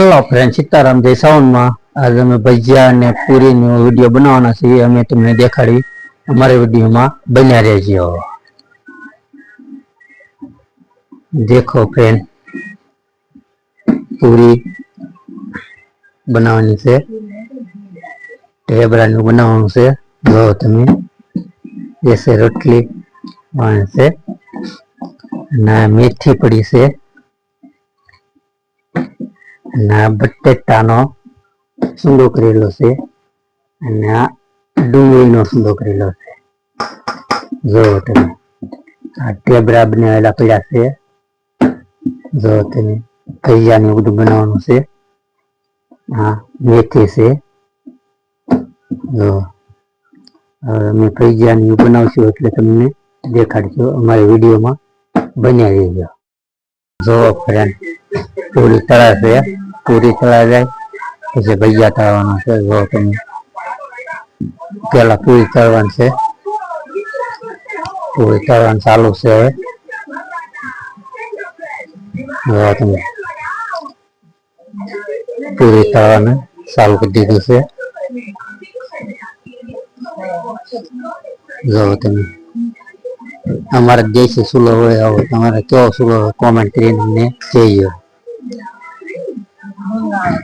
Hello friend Sitaram જય સાઉન્ડમાં આજે અમે ભજીયા અને પૂરીનો વીડિયો બનાવવાના છીએ. અમે તમને દેખાડી અમારા વિડીયોમાં બન્યા રહેજો. દેખો ફ્રેન્ડ પૂરી બનાવવાની છે. ઢેબરાનું બનાવવાનું છે. જો તમે જેસે રોટલી છે. અને મેથી પડી છે. અને બટેટાનો સુંદો કરેલો છે અને આ ડુંગળીનો સુંદો કરેલો છે. જો તમે આ ટેબરા બનાવેલા પડ્યા છે, જો તમે એવું બધું બનાવવાનું છે હા મેથી છે. જો અમે ભૈયાને બનાવશું એટલે તમને દેખાડશું અમારી વિડીયોમાં બન્યા ગયો જો ફ્રેન્ડ પૂરી તળા છે પૂરી તળા જાય પછી ભૈયા તળવાનું છે જો તમે પેલા પૂરી તળવાનું છે પૂરી તળવાનું ચાલુ છે હવે જો તમે પૂરી તળવાનું ચાલુ કરી દીધું છે જો તમે અમારા દેશી સુલો હોય આવો તમારે કેવો સુલો હોય કોમેન્ટ કરીને અમને કહેજો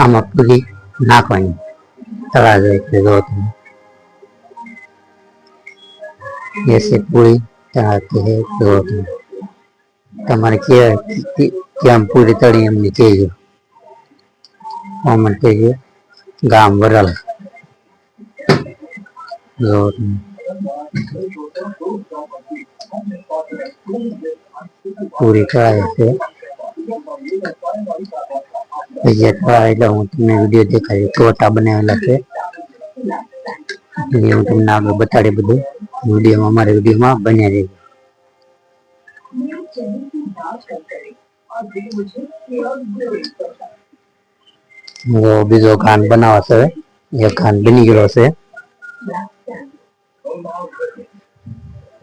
આમાં પૂરી નાખવાની. તળા જાય એટલે જો તમે. એસી પૂરી તળાતી છે, જો તમે. તમારે કેવા કેમ પૂરી તળી એમને કહેજો. કોમન કહેજો ગામ વરલ. જો તમે. પૂરી કરાય છે ભજીયા કરાય એટલે હું તમને વિડીયો દેખાડી ટોટા બનાવેલા છે એટલે હું તમને આગળ બતાડી બધું વિડીયોમાં અમારા વિડીયોમાં બન્યા રહેજો જો બીજો ખાન બનાવે છે એક ખાન બની ગયેલો છે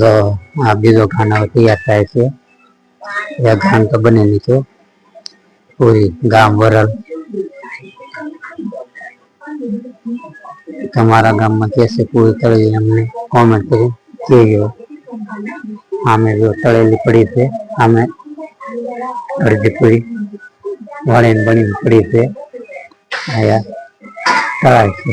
જો આ બીજો ખાના તૈયાર થાય છે. એ ખાન તો બનેલી છે. પૂરી ગામ વરલ. તમારા ગામમાં કેસે પૂરી તળેલી? અમને કોમેન્ટ કરી કહેજો. આમે જો તળેલી પડી છે. આમે અડધી પૂરી વણીને બનીને પડી છે. અહીંયા તળાય છે.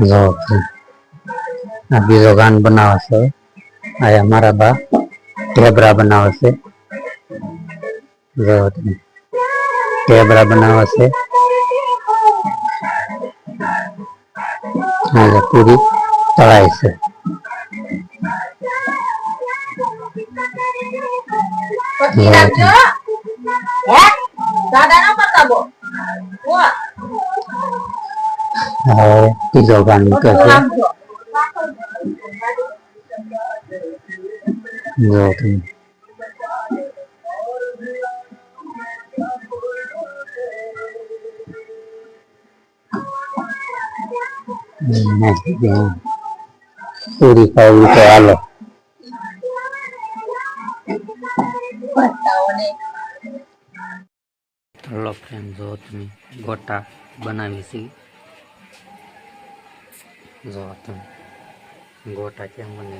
જો કે આ બીજો ગાન બનાવે છે અહીંયા મારા બા ઢેબરા બનાવે છે જો તમે ઢેબરા બનાવે છે આજે પૂરી તળાય છે પછી રાખજો હે દાદા ના પતાવો હવે બીજો ગાન મૂકે છે જો તમે પૂરી ખાવી તો હાલો હલો ફ્રેન્ડ જો તમે ગોટા બનાવી છે Zolatan गोटाके मने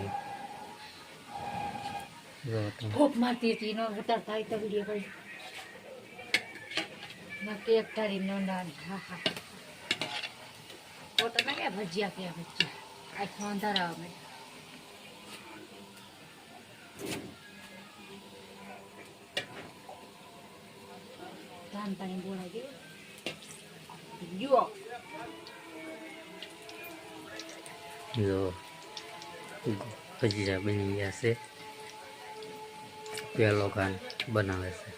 Zolatan खूब मारती थी नो उतर था इतना वीडियो पर ना केक तारी नो ना हाँ हाँ गोटा ना क्या भजिया क्या भजिया आज मंदा रहा मैं धान पानी बोला क्यों यो જો ભજીયા બની ગયા છે પેલો કાન બનાવે છે.